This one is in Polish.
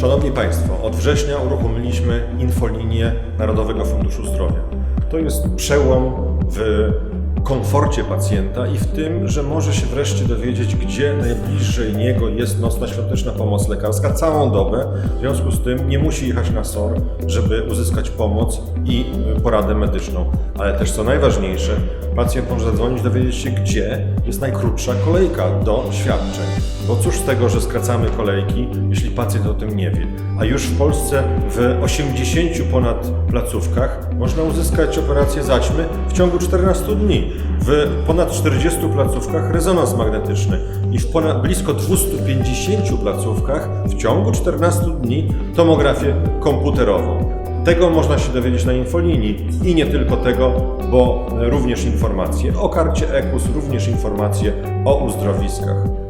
Szanowni Państwo, od września uruchomiliśmy infolinię Narodowego Funduszu Zdrowia. To jest przełom w komforcie pacjenta i w tym, że może się wreszcie dowiedzieć, gdzie najbliżej niego jest nocna świąteczna pomoc lekarska całą dobę. W związku z tym nie musi jechać na SOR, żeby uzyskać pomoc i y, poradę medyczną. Ale też co najważniejsze, pacjent może zadzwonić, dowiedzieć się, gdzie jest najkrótsza kolejka do świadczeń. Bo cóż z tego, że skracamy kolejki, jeśli pacjent o tym nie wie. A już w Polsce w 80 ponad placówkach można uzyskać operację zaćmy w ciągu 14 dni. W ponad 40 placówkach rezonans magnetyczny i w ponad blisko 250 placówkach w ciągu 14 dni tomografię komputerową. Tego można się dowiedzieć na infolinii i nie tylko tego, bo również informacje o karcie EKUS, również informacje o uzdrowiskach.